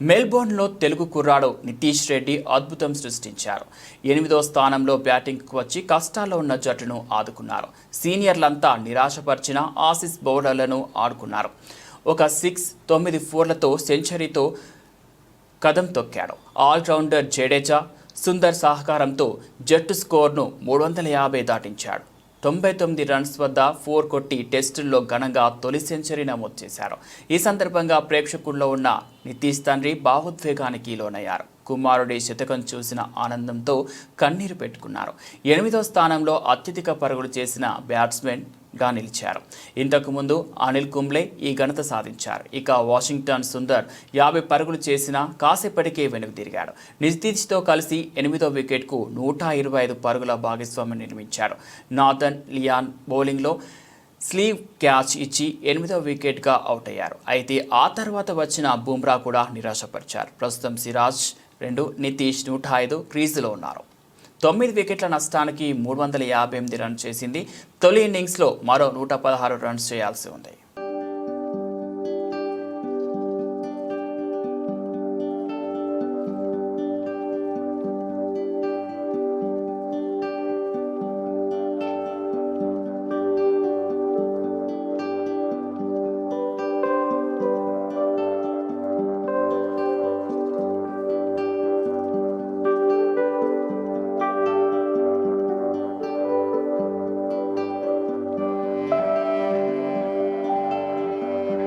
మెల్బోర్న్లో తెలుగు కుర్రాడు నితీష్ రెడ్డి అద్భుతం సృష్టించారు. ఎనిమిదో స్థానంలో బ్యాటింగ్కు వచ్చి కష్టాల్లో ఉన్న జట్టును ఆదుకున్నారు. సీనియర్లంతా నిరాశపరిచిన ఆసిస్ బౌలర్లను ఆడుకున్నారు. ఒక సిక్స్ తొమ్మిది ఫోర్లతో సెంచరీతో కదం తొక్కాడు. ఆల్రౌండర్ జడేజా సుందర్ సహకారంతో జట్టు స్కోర్ను మూడు వందల యాభై దాటించాడు. తొంభై తొమ్మిది రన్స్ వద్ద ఫోర్ కొట్టి టెస్టుల్లో ఘనంగా తొలి సెంచరీ నమోదు చేశారు. ఈ సందర్భంగా ప్రేక్షకుల్లో ఉన్న నితీష్ తండ్రి భావోద్వేగానికి లోనయ్యారు. కుమారుడి శతకం చూసిన ఆనందంతో కన్నీరు పెట్టుకున్నారు. ఎనిమిదో స్థానంలో అత్యధిక పరుగులు చేసిన బ్యాట్స్మెన్గా నిలిచారు. ఇంతకుముందు అనిల్ కుంబ్లే ఈ ఘనత సాధించారు. ఇక వాషింగ్టన్ సుందర్ యాభై పరుగులు చేసిన కాసేపటికే వెనుకు తిరిగాడు. నితీష్తో కలిసి ఎనిమిదో వికెట్కు నూట ఇరవై ఐదు పరుగుల భాగస్వామ్యం నిర్మించారు నాథన్ లియాన్ బౌలింగ్లో స్లీవ్ క్యాచ్ ఇచ్చి ఎనిమిదవ వికెట్గా అవుట్ అయ్యారు. అయితే ఆ తర్వాత వచ్చిన బుమ్రా కూడా నిరాశపరిచారు. ప్రస్తుతం సిరాజ్ రెండు నితీష్ నూట ఐదు క్రీజులో ఉన్నారు. తొమ్మిది వికెట్ల నష్టానికి మూడు వందల యాభై ఎనిమిది రన్స్ చేసింది. తొలి ఇన్నింగ్స్లో మరో నూట పదహారు రన్స్ చేయాల్సి ఉంది.